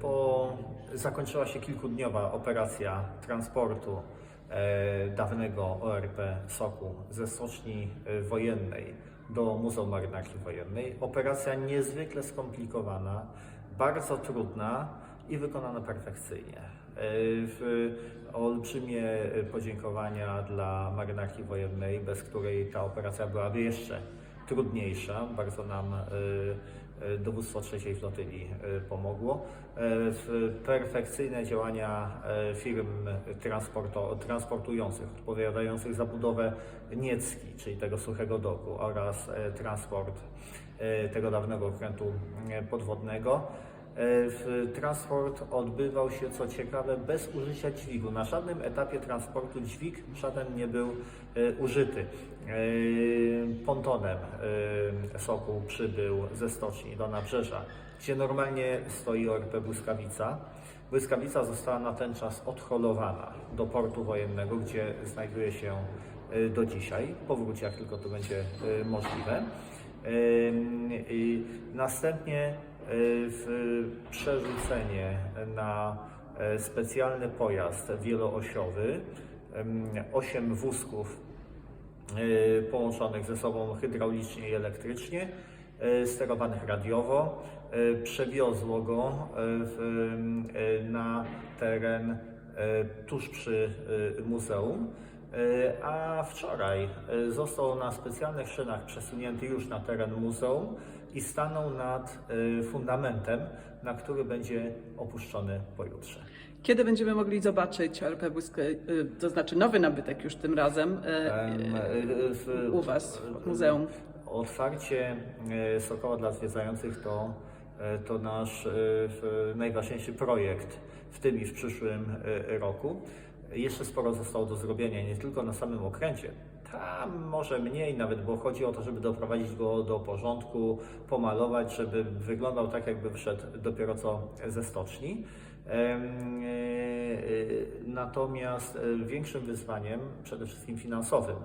Po zakończyła się kilkudniowa operacja transportu e, dawnego ORP Soku ze stoczni e, wojennej do Muzeum Marynarki Wojennej. Operacja niezwykle skomplikowana, bardzo trudna i wykonana perfekcyjnie. E, W olbrzymie podziękowania dla Marynarki Wojennej, bez której ta operacja byłaby jeszcze trudniejsza. Bardzo nam dowództwo trzeciej flotyli e, pomogło. E, Perfekcyjne działania e, firm transportujących, odpowiadających za budowę Niecki, czyli tego suchego doku oraz e, transport e, tego dawnego okrętu e, podwodnego. E, Transport odbywał się, co ciekawe, bez użycia dźwigu. Na żadnym etapie transportu dźwig żaden nie był e, użyty. E, Pontonem Sokół przybył ze stoczni do Nabrzeża, gdzie normalnie stoi ORP Błyskawica. Błyskawica została na ten czas odholowana do portu wojennego, gdzie znajduje się do dzisiaj. Powróci, jak tylko to będzie możliwe. Następnie przerzucenie na e, specjalny pojazd wieloosiowy, ym, osiem wózków y, połączonych ze sobą hydraulicznie i elektrycznie, y, sterowanych radiowo, y, przewiozło go y, y, na teren y, tuż przy y, muzeum. Y, A wczoraj y, został na specjalnych szynach przesunięty już na teren muzeum i stanął nad y, fundamentem, na który będzie opuszczony pojutrze. Kiedy będziemy mogli zobaczyć LP Błysk, y, to znaczy nowy nabytek już tym razem y, w- u Was w muzeum? Otwarcie Sokoła dla zwiedzających to, to nasz najważniejszy projekt w tym i w przyszłym roku. Jeszcze sporo zostało do zrobienia, nie tylko na samym okręcie. Tam może mniej nawet, bo chodzi o to, żeby doprowadzić go do porządku, pomalować, żeby wyglądał tak, jakby wszedł dopiero co ze stoczni. E, e, Natomiast e, większym wyzwaniem, przede wszystkim finansowym,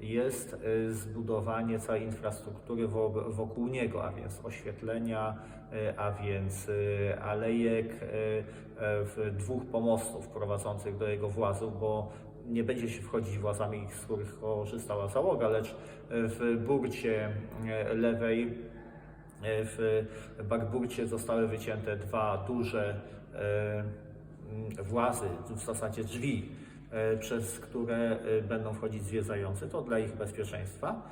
jest zbudowanie całej infrastruktury wo- wokół niego, a więc oświetlenia, a więc alejek, dwóch pomostów prowadzących do jego włazów, bo nie będzie się wchodzić włazami, z których korzystała załoga, lecz w burcie e, lewej E, W Bagburcie zostały wycięte dwa duże e, włazy, w zasadzie drzwi, przez które będą wchodzić zwiedzający. To dla ich bezpieczeństwa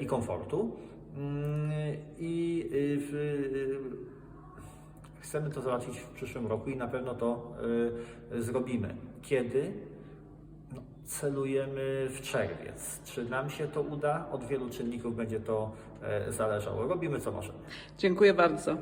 i komfortu. Mm, I chcemy to załatwić w przyszłym roku i na pewno to zrobimy. Kiedy? No, celujemy w czerwiec. Czy nam się to uda? Od wielu czynników będzie to e, zależało. Robimy co możemy. Dziękuję bardzo.